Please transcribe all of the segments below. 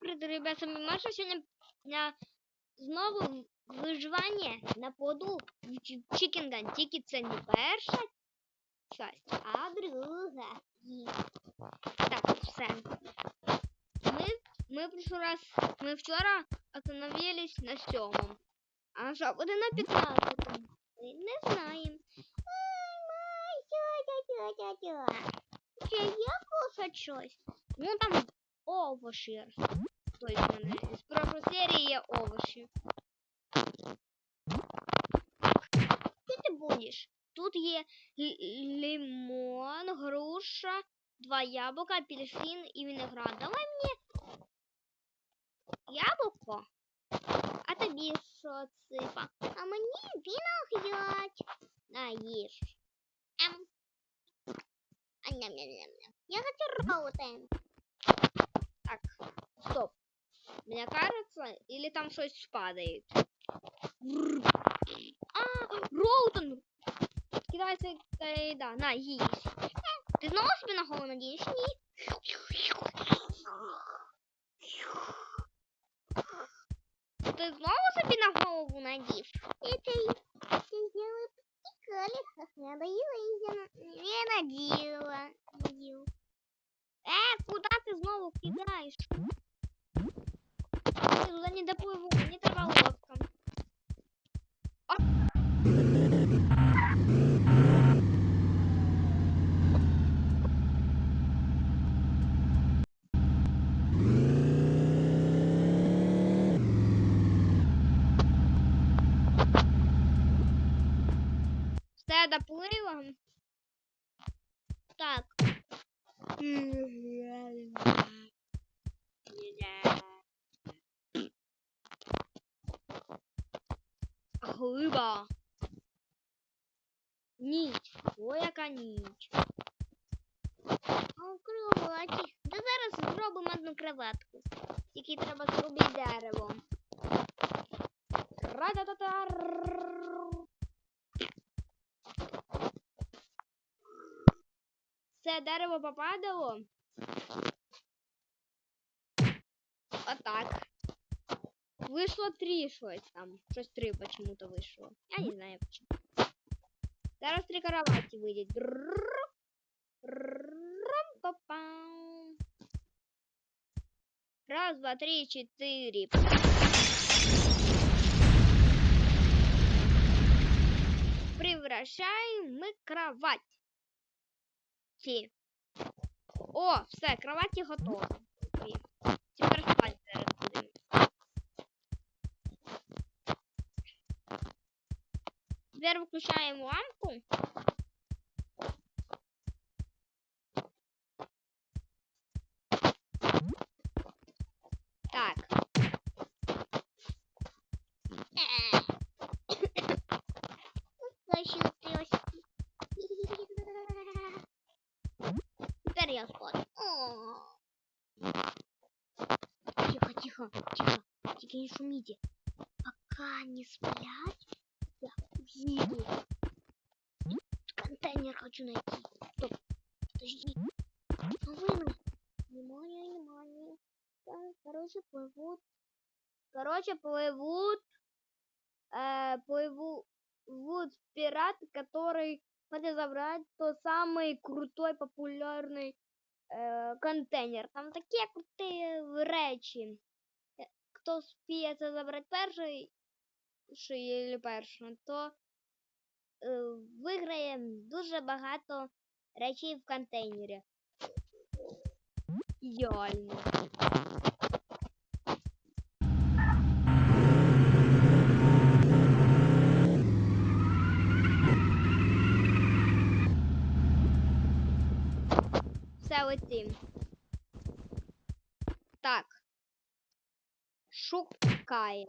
Привіт, ребята, ми Маша сьогодні на знову виживання на поду в Чі- Chicken Gun. Тільки це не перша часть, а друга. Ї. Так, все. Ми, ми прошлый раз, ми вчора остановились на сьомому. А що буде на 15 Ми не знаємо. Чи є кусать щось? Ну там овощі. Тобто в мене з прошлої є овощі. Що ти будеш? Тут є лимон, груша, два яблука, апельсин і виноград. Давай мені яблуко. А тобі що ципа? А мені виноград. На, їж. Ем. А, ням-ням-ням-ням. Я хочу роутен. Так, стоп. Мне кажется, или там что-то падает. А, Роутон! Кидается еда. На, есть. Ты снова себе на голову наденешь? Ні. Ты снова себе на голову надев? Это я сделала приколе. Надоело и не надела. Надела. Э, куда ты снова кидаешь? Туда не доплыву, не треба Ой, яка ніч. А кроваті. Та зараз зробимо одну кроватку. Тільки треба зробити дерево. Ра-та-та-та. Це дерево попадало. Отак. Вышло три щось там. Щось три почему-то вышло. Я не знаю почему. Зараз три кровати вийдуть. Рам-па-пам. Раз, два, три, четыре. Превращаем мы кровать. Ті. О, все, кроваті готові. Ні. Тепер включаємо лампу. Так. Короче, плывут. Э, плывут вот пират, который хотел забрать тот самый крутой, популярный е, контейнер. Там такі круті речі. Е, Хто спіє це забрати перший, чи першим, то е, виграє дуже багато речей в контейнері. Ідеально. Все летим. Так. Шукаємо.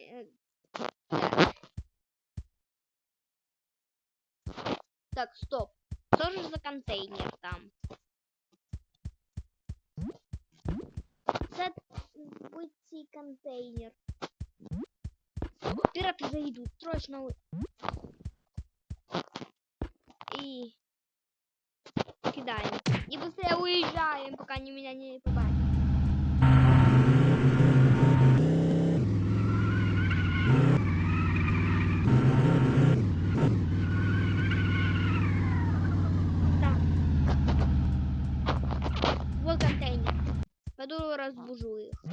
Е, Так. Стоп. Що ж за контейнер там? Це цей контейнер. Пираты зайдут, срочно. И кидаем. И быстрее уезжаем, пока они меня не побачат. Так. Вот контейнер. Пойду разбужу их.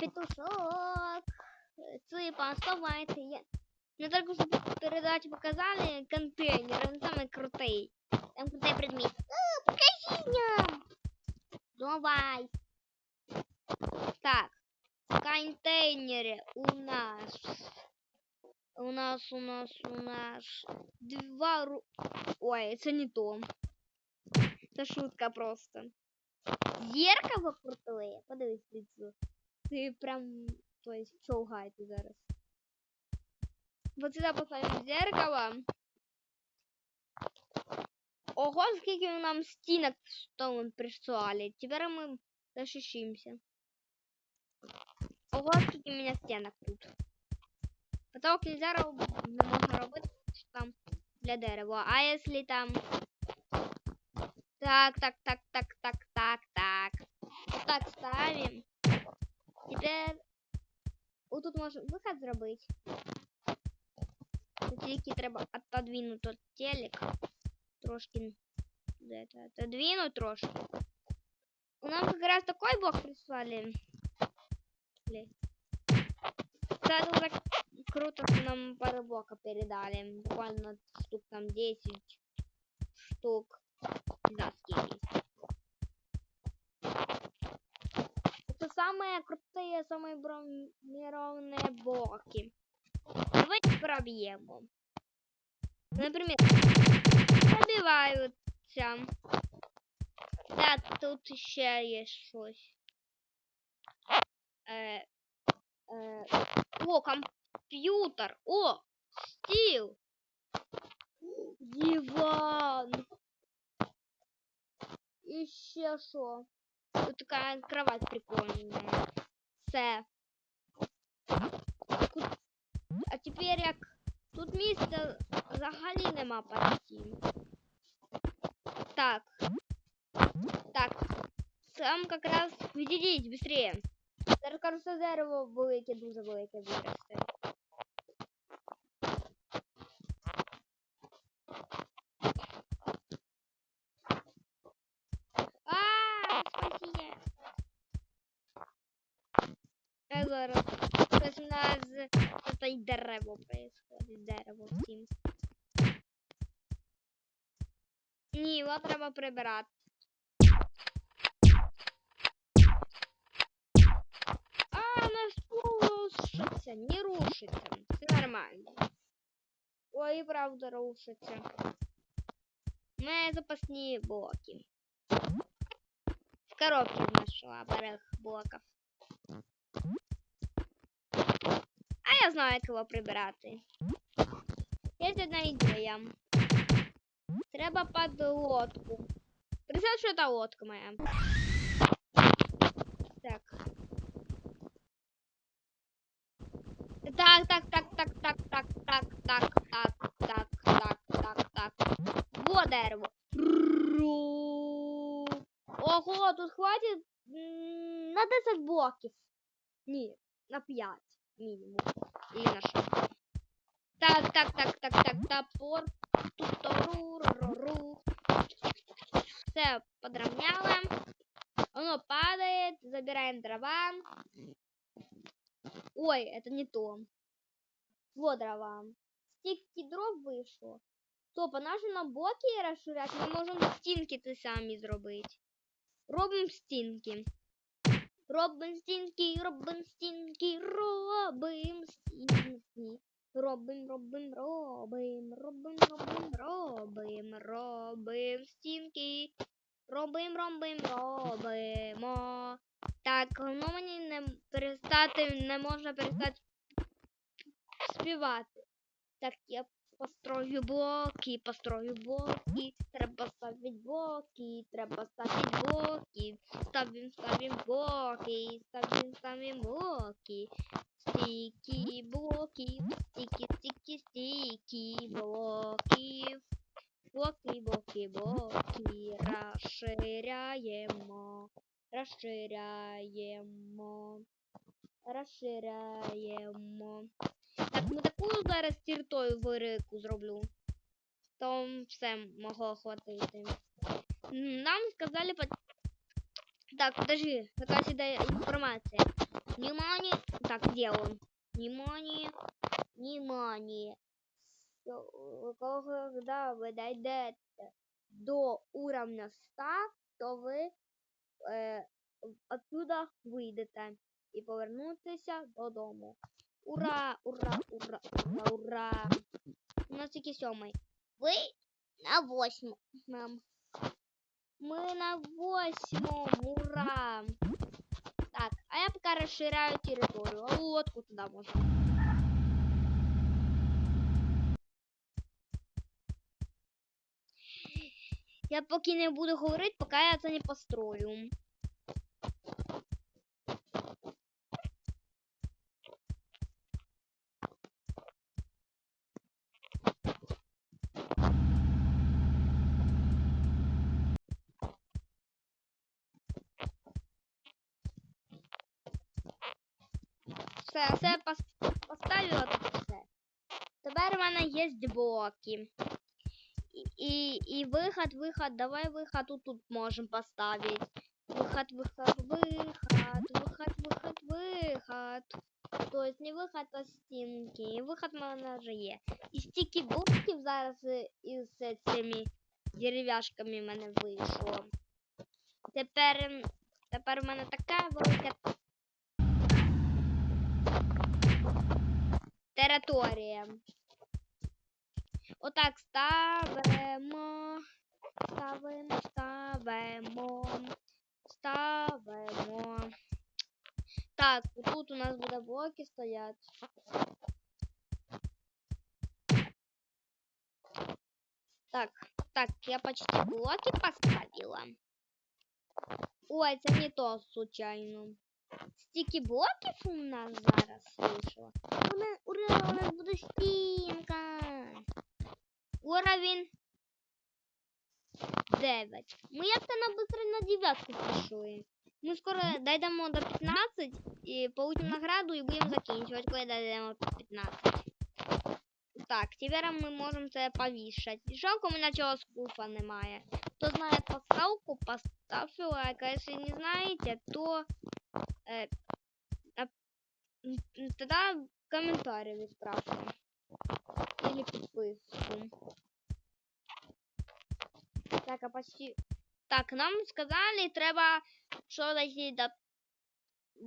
Петушок. Цыпа, вставайте. Мне только что передаче показали контейнер. Он самый крутый. Там крутой предмет. А, покажи нам. Давай. Так. В контейнере у нас... У нас, у нас, у нас два ру... Ой, это не то. Это шутка просто. Зеркало крутое. Подивись лицо. Ты прям, то есть, човгаєте зараз. Вот сюда поставим зеркало. Ого, скільки нам стінок столом прислали. Теперь мы защищимся. Ого, скільки у меня стенок тут. Потолок нельзя роб... не можна робити, що там для дерева. А если там... Так, так, так, так, так, так, так. Вот так ставим. Теперь... Вот тут можна виход зробити. Тільки треба отодвинути от телек. Трошки... де це, Отодвинуть трошки. У нас как раз такой блок прислали. Блин. Это так круто, что нам пару блока передали. Буквально штук там 10 штук. Да, сколько. Это самые крутые, самые бронированные блоки. Давайте проб'ємо. Наприклад, пробиваються. Так, тут ще є щось. Е, О, компьютер. О! стил, Диван! Еще что? що? Тут така кровать прикольная. С. Тут- А тепер як тут місця взагалі нема почти. Так. Так. Там как раз відійдіть быстрее. Зараз кажется дерево велике, дуже велике виросте. А, спасибо. Я зараз. Щось у нас це й дерево происходить, дерево всім. Ні, його треба прибирати. А, наш пол рушится, не рушится. Все нормально. Ой, правда рушится. Мои запасные блоки. В коробке нашла барых блоков. я знаю, як його прибирати. Є одна ідея. Треба під лодку. Представь, що це лодка моя. Так. Так, так, так, так, так, так, так, так, так, так, так, так, так. Во дерево. Ру. Ого, тут хватить м, на 10 блоків. Ні, на 5 мінімум. І на що. Так, так, так, так, так, топор. Тут ру, ру, ру. Все подровняли. Оно падает, забираем дрова. Ой, это не то. Вот дрова. Стільки дров вийшло. Стоп, а наші нам блоки розширяти? Ми можемо стінки це самі зробити. Робимо стінки. Робимо стінки, робимо стінки, робимо стінки. Робим, робим, робим, робим, робим, робим, робим стінки. Робим, робим, робимо. Так, ну мені не перестати, не можна перестати співати. Так, я построю блоки, построю блоки, треба ставити блоки, треба ставити блоки, ставим, ставим блоки, ставим, ставим блоки. Стики блоки. Стики, стики, стики блоки. Блоки, блоки, блоки, розширяємо, розширяємо, розширяємо. Так, ми таку зараз тіртою вирику зроблю. Там все могло хватити. Нам сказали так, подожди, какая сюда информация. Внимание. Так, где он? Внимание. Внимание. Когда ви дійдете до уровня 100, то ви е, оттуда вийдете і повернутися додому. Ура! Ура! Ура! Ура! Ура! У нас тільки сьомий. Ви на восьмому. Ми на восьмому. Ура! Так, а я пока розширяю територію. А лодку туди можна. Я поки не буду говорити, поки я це не построю. мене є блоки. І, і, і виход, виход, давай виход тут, тут можемо поставити. Выход, выход, выход, выход, выход, выход. То есть не выход, а стінки. Виход в мене вже є. І стільки блоків зараз е, із е, цими дерев'яшками в мене вийшло. Тепер, м, тепер у мене така велика територія. Отак ставимо, ставимо, ставимо, ставимо. Так, тут у нас буде блоки стоять. Так, так, я почти блоки поставила. Ой, це не то случайно. Стільки блоків у нас зараз вийшло. У нас, ура, у нас буде стінка. Уровень 9. Ми як то на быстро на дев'ятку пішли. Ми скоро дійдемо до 15 і получимо награду і будемо закінчувати, коли дійдемо до 15. Так, тепер ми можемо це повішати. Жалко, у мене цього скуфа немає. Хто знає поставку, поставте лайк. А якщо не знаєте, то е, тоді коментарі відправте. Или підписку. Так, а почти... Так, нам сказали, треба, що дійти до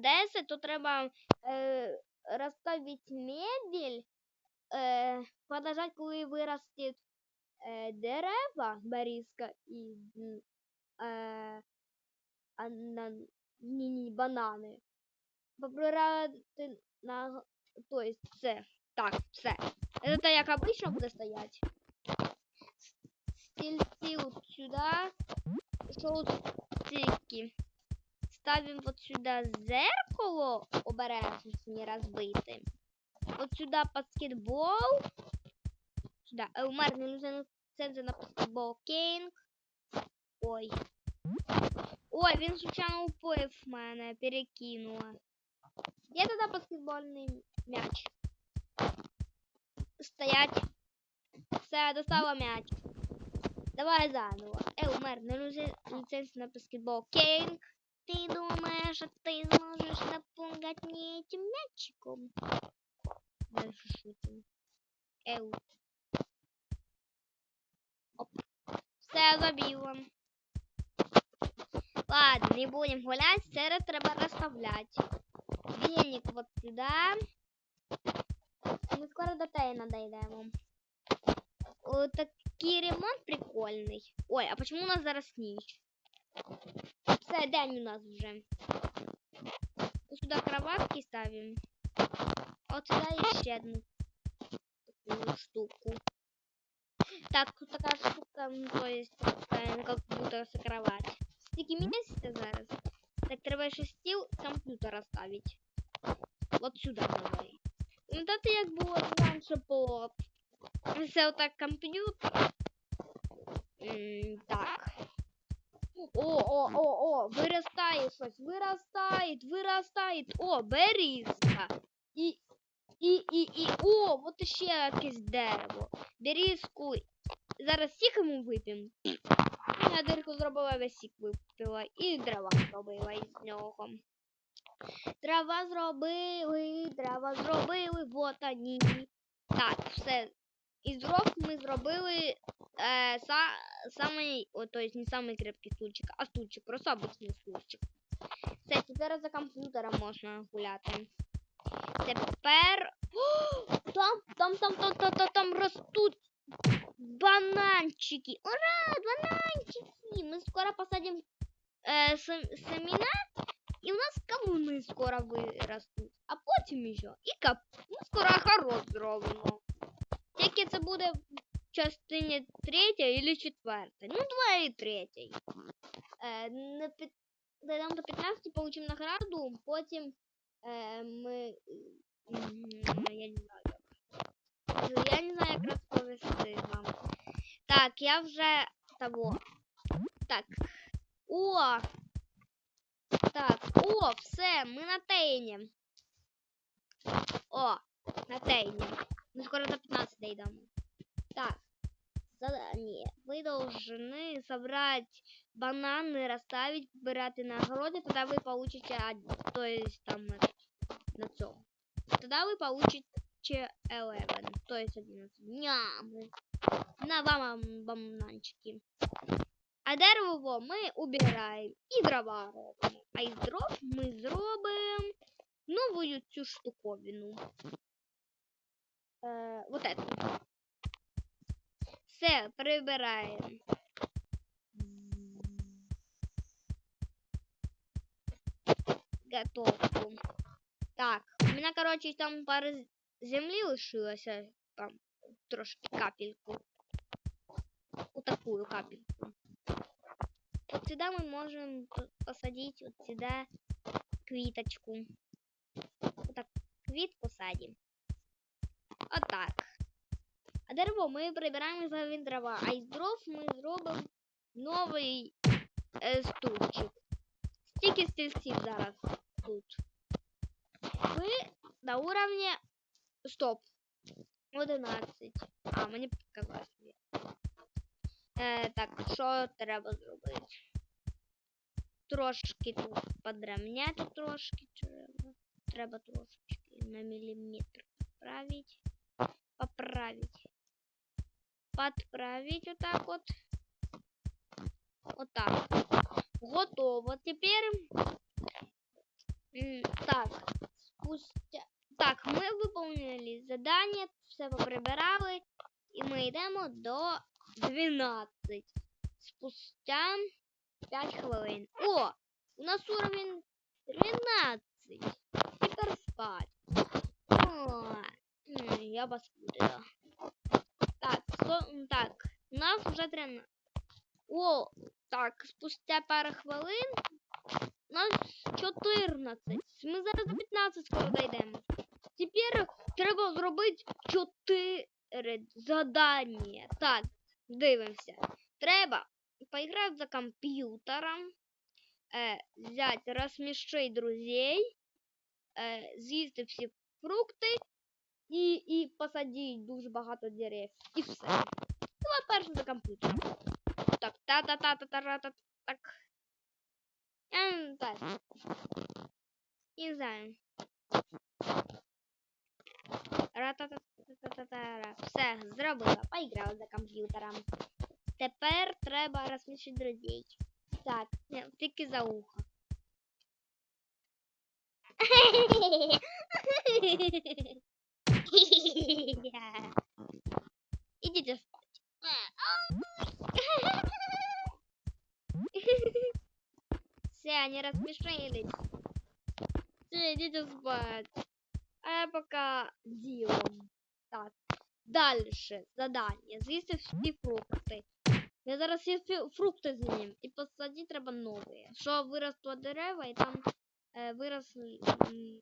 10, то треба е, розставити мебель, е, подождать, коли виростуть е, дерева, берізка і е, ана, ні, ні, банани. Побирати на... То есть це. Так, все. Это як обычно буде стоять. Стільці вот сюда. Що от стільки? Ставим вот сюда зеркало, обережно не розбити. Вот сюда баскетбол. Сюда. Е, У мене нужен центр на баскетбол Кейнг. Ой. Ой, він случайно упив мене, перекинула. Є тоді баскетбольний м'яч. Стоять. Все, достала м'яч. Давай заново. Е, умер, не ліцензія на баскетбол. Кейнг, ти думаєш, що ти зможеш напугать мені этим м'ячиком? Дальше шутим. Еу. Оп. Все, забила. Ладно, не будем гулять, серы треба расставлять. Веник вот сюда. Мы скоро до Тейна дойдем. Вот такий ремонт прикольный. Ой, а почему у нас зараз ніч? Все, день у нас вже. Сюда кроватки ставим. Вот сюда еще одну такую штуку. Так, тут такая штука, ну, то есть, такая, как будто с кровать. Стільки місяця зараз. Так треба ще стіл комп'ютера ставити. От сюди давай. Пам'ятаєте, як було раніше було? Це отак комп'ютер. Так. О, о, о, о, виростає щось, виростає, виростає. О, берізка. І, і, і, і, о, от ще якесь дерево. Берізку. Зараз сік йому вип'ємо. Я дирку зробила, весь сік випила. І дрова зробила із нього. Трава зробили, трава зробили, вот они. Так, все. Із дров ми зробили е, са, самий, о, то есть не самий крепкий стульчик, а стульчик, просто обичний стульчик. Все, тепер за комп'ютером можна гуляти. Тепер. О, там, там, там, там, там, там, там ростуть бананчики. Ура, бананчики! Мы скоро посадим э, сем- семена, и у нас кавуни скоро виростуть. А потім ще і кап... ну, скоро огород зробимо. Тільки це буде в частині третя і четверта. Ну, два і третій. Е, на пі... Дойдемо до 15, получимо награду, потім е, ми... м, Я не знаю. як. Я не знаю, як розповісти вам. Так, я вже того. Так. О! Так, о, все, ми на тейні. О, на тейні. Мы скоро до 15 дойдем. Так. Задание. Вы должны собрать бананы, расставить, выбирать на огороде, тогда вы получите, то есть там на цьому. Тогда вы получите 11, то есть 11. Ням. На вам бананчики. А дерево ми убираємо і дрова робимо. А із дров ми зробимо нову цю штуковину. Е, вот это. Все, прибираємо. Готовку. Так, у мене, короче, там пара землі лишилося. Там трошки капельку. Вот такую капельку. Вот сюда мы можем п- посадить вот сюда квиточку. Вот так квит посадим. Вот так. А дерево ми прибираємо за він дрова, а із дров ми зробимо новий е, стульчик. Стільки стільців зараз тут. Ви на уровні... Стоп. 11. А, мені показалось. Е, так, що треба зробити? Трошки тут подрівняти трошки треба. Треба трошечки на міліметр поправить. Поправить. Подправить вот так вот. Вот так. Готово. Теперь... м, Так. Спустя... Так, ми виповнили задання, все поприбирали, і ми йдемо до 12. Спустя 5 хвилин. О! У нас уровень 13. Тепер спать. О, я вас буду. Так, сто, так, у нас вже 13. О, так, спустя пару хвилин у нас 14. Ми зараз до 15 скоро дійдемо. Тепер треба зробити 4 задання. Так, дивимося. Треба поіграти за комп'ютером, е, взяти, розсмішити друзей, е, з'їсти всі фрукти і, і посадити дуже багато дерев. І все. Давай перше за комп'ютером. Так, та-та-та-та-та-та, так. Я не так. Не знаю. Ра-та-та-та-та-та-та. Все, зробила. Поіграла за комп'ютером. Тепер треба розсмішити друзей. Так, не, тільки за ухо. Ідіть спать. Все, они рассмешились. Все, идите спать. А я пока делом. Так. Дальше задание. З'їсти всі фрукти. Я зараз всі фі- фрукти з'їм. І посадити треба нові. Що виросло дерева і там е, виросли. м,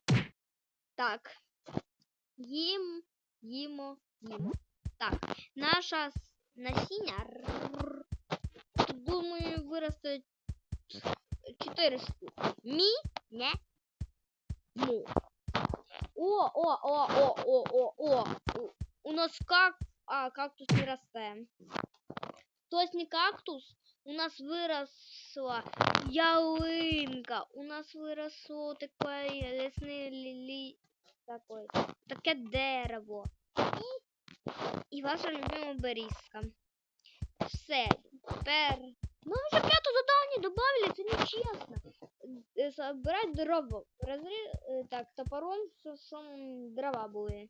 Так. Їм, їмо, їмо. Так. Наша с- насіння. рррр, виросте 4 штуки. Мі, не, му. О, о, о, о, о, о, о. У- У нас как... А, кактус не росте. То есть не кактус, у нас выросла ялинка. У нас выросло такое лесное лили... Такое, таке дерево. І, і ваша любима берізка. Все, тепер... Ми вже п'яту задання добавили, це нечесно. Е, Собирать дрова. Розрі... е, Так, топором, щоб щоб дрова були.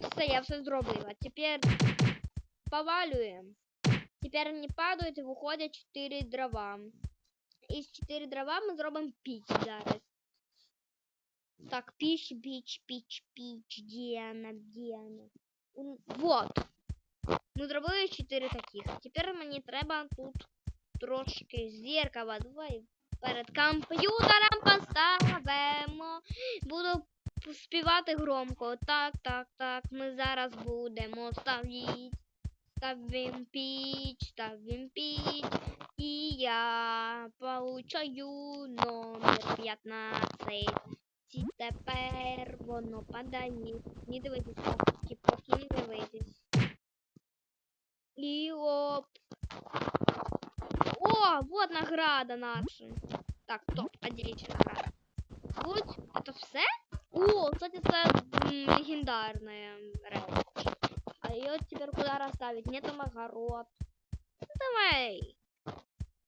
Все, я все зробила. Тепер повалюємо. Тепер не падають і виходять 4 дрова. Із 4 дрова ми зробимо піч зараз. Так, піч, піч, піч, піч. Де вона, де вона? Ун- Вот. Ми зробили 4 таких. Тепер мені треба тут трошки зеркала. Давай перед комп'ютером поставимо. Буду співати громко. Так, так, так. Ми зараз будемо ставити. Ставим піч, ставим піч. І я получаю номер 15. І тепер воно падає. Не дивитесь, поки, поки не дивитесь. І оп. О, вот награда наша. Так, топ, отделите награду. Вот, это все? О, кстати, это м, легендарная речь. А ее теперь куда расставить? Нет там огород. Ну, давай.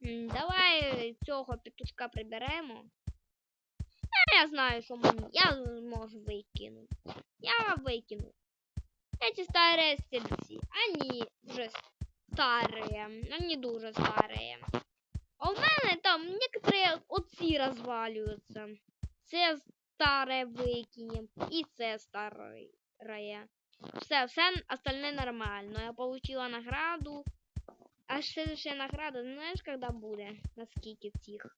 М, Давай цього петушка приберемо. А я знаю, що мені. Я можу викинути. Я викину. Эти старые стільці. Они вже старые. Они дуже старые. А у мене там некоторые оці розвалюються. Це старе викинем. І це старе. Все, все остальне нормально. Я получила награду. А следующая награда, знаешь, когда буде? На скільки цих?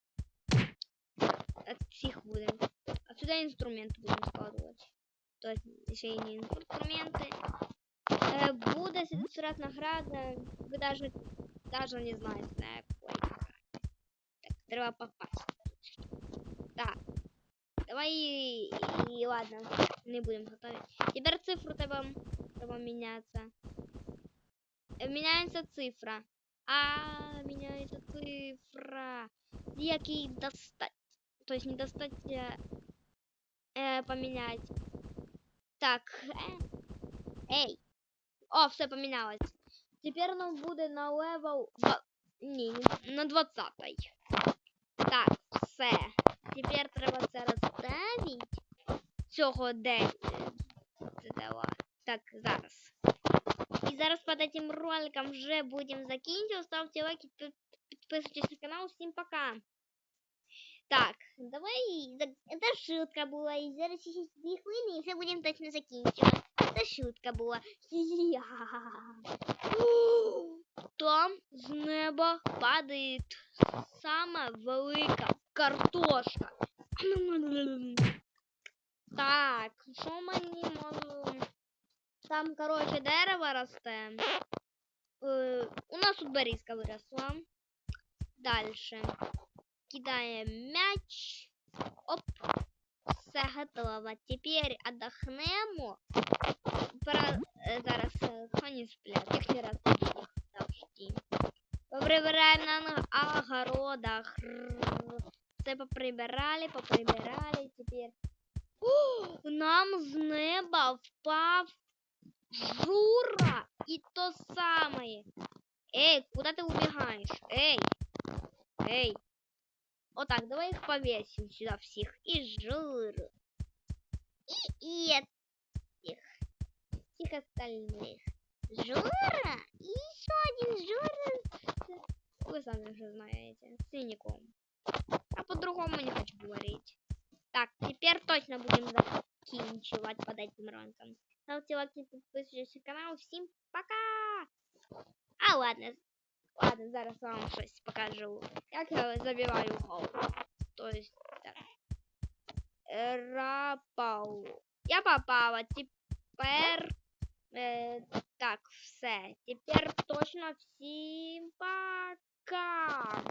От цих буде. Отсюда инструменты будем складывать. То есть ще й не инструменты. Э, буде следующий раз награда. Вы даже, даже не знаете, на якої награді. Так, треба попасть. Так. Давай і, і ладно, не будем готовить. Теперь цифру треба, треба мінятися. Е, Міняється цифра. А, меняется цифра. Як її достать? То есть не достать, а э, поменять. Так. Э, эй. О, все поменялось. Теперь нам буде на левел... два- Ні, не- на 20 Так, все. Тепер треба це розставити. Цього де... Це дала. Так, зараз. І зараз під этим роликом вже будемо закінчувати. Ставте лайки, під- підписуйтесь на канал. Всім пока. Так, давай. за- Це шутка була. І зараз ще дві хвилини і все будемо точно закінчувати. Шутка була. Там з неба падає сама велика картошка. Так, що мені можу? Там, короче, дерево росте. Е, у нас тут берізка виросла. Дальше. Кидаем мяч. Оп. Все готово. Теперь отдохнемо. Пора е, зараз е, коні сплять. Їх не розбудить завжди. Поприбираємо на на огородах. Рррр. Все поприбирали, поприбирали. Теперь. О, нам з неба впав Жура! И то самое. Эй, куда ты убегаешь? Эй! Эй! Вот так, давай их повесим сюда всех. И Журу. И этих. Всех остальных. Жура! И еще один Жура. Вы сами уже знаете. С синяком. А по-другому не хочу говорить. Так, теперь точно будем закінчувати под этим ранком. Ставьте лайки, подписывайтесь на канал. Всем пока! А, ладно. Ладно, зараз вам щось покажу. Як я забиваю гол. То есть, так. Рапау. Я попала. Тепер... Е, так, все. Тепер точно всім пока!